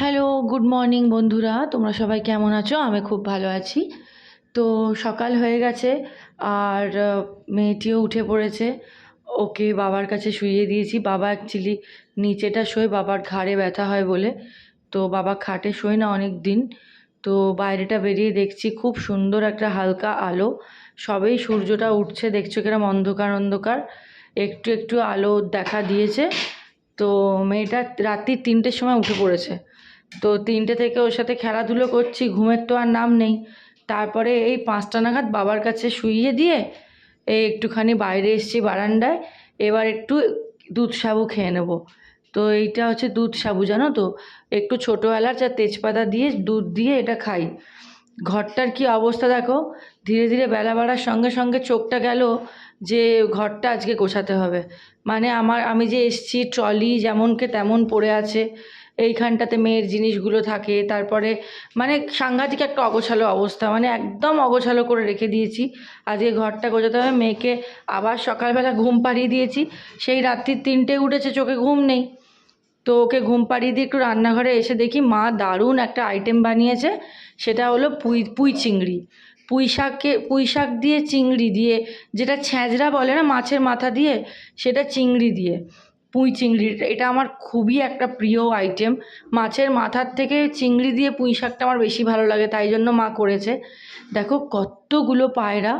Hello good morning বন্ধুরা। তোমরা সবাই কেমন আছো? আমি খুব ভালো আছি। তো সকাল হয়ে গেছে, আর মেয়েটিও উঠে পড়েছে। ওকে বাবার কাছে শুইয়ে দিয়েছি। বাবা অ্যাকচুয়ালি নিচেটা শোয়, বাবার ঘাড়ে ব্যথা হয় বলে। তো বাবা খাটে শোয় না অনেক দিন তো বাইরেটা বেরিয়ে দেখছি, খুব সুন্দর একটা হালকা আলো। সবেই সূর্যটা উঠছে, দেখছ কিরম অন্ধকার অন্ধকার। একটু একটু আলো দেখা দিয়েছে। তো মেয়েটা রাত্রি তিনটের সময় উঠে পড়েছে। তো তিনটে থেকে ওর সাথে খেলাধুলো করছি, ঘুমের তো আর নাম নেই। তারপরে এই পাঁচটা নাগাদ বাবার কাছে শুইয়ে দিয়ে এই একটুখানি বাইরে এসেছি বারান্দায়, এবার একটু দুধ সাবু খেয়ে নেব। তো এইটা হচ্ছে দুধ সাবু, জানো তো? একটু ছোটো এলাচ আর তেজপাতা দিয়ে দুধ দিয়ে এটা খাই। ঘরটার কি অবস্থা দেখো? ধীরে ধীরে বেলা বাড়ার সঙ্গে সঙ্গে চোখটা গেল যে ঘরটা আজকে গোছাতে হবে। মানে আমার, আমি যে এসছি, ট্রলি যেমনকে তেমন পড়ে আছে। এইখানটাতে মেয়ের জিনিসগুলো থাকে, তারপরে মানে সাংঘাতিক একটা অগোছালো অবস্থা মানে একদম অগোছালো করে রেখে দিয়েছি। আজকে ঘরটা গোছাতে হবে, মেয়েকে আবার সকালবেলা ঘুম পাড়িয়ে দিয়েছি। সেই রাত্রির তিনটে উঠেছে, চোখে ঘুম নেই। তো ওকে ঘুম পাড়িয়ে দিয়ে একটু রান্নাঘরে এসে দেখি মা দারুণ একটা আইটেম বানিয়েছে, সেটা হলো পুঁই পুঁই চিংড়ি। পুঁই শাককে, পুঁই শাক দিয়ে চিংড়ি দিয়ে, যেটা ছ্যাঁচড়া বলে না মাছের মাথা দিয়ে, সেটা চিংড়ি দিয়ে। পুঁই চিংড়ি। এটা আমার খুবই একটা প্রিয় আইটেম মাছের মাথার থেকে চিংড়ি দিয়ে পুঁই শাকটা আমার বেশি ভালো লাগে, তাই জন্য মা করেছে। দেখো কতগুলো পায়রা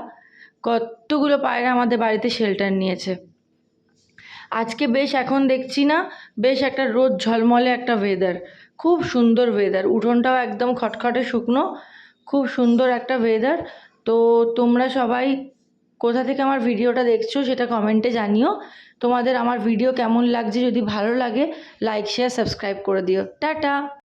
কতগুলো পায়রা আমাদের বাড়িতে শেল্টার নিয়েছে। আজকে বেশ এখন দেখছি না, বেশ একটা রোদ ঝলমলে একটা ওয়েদার খুব সুন্দর ওয়েদার উঠোনটাও একদম খটখটে শুকনো, খুব সুন্দর একটা ওয়েদার তো তোমরা সবাই কোথা থেকে আমার ভিডিওটা দেখছ সেটা কমেন্টে জানিও। তোমাদের আমার ভিডিও কেমন লাগছে যদি ভালো লাগে লাইক শেয়ার সাবস্ক্রাইব করে দিও। টাটা!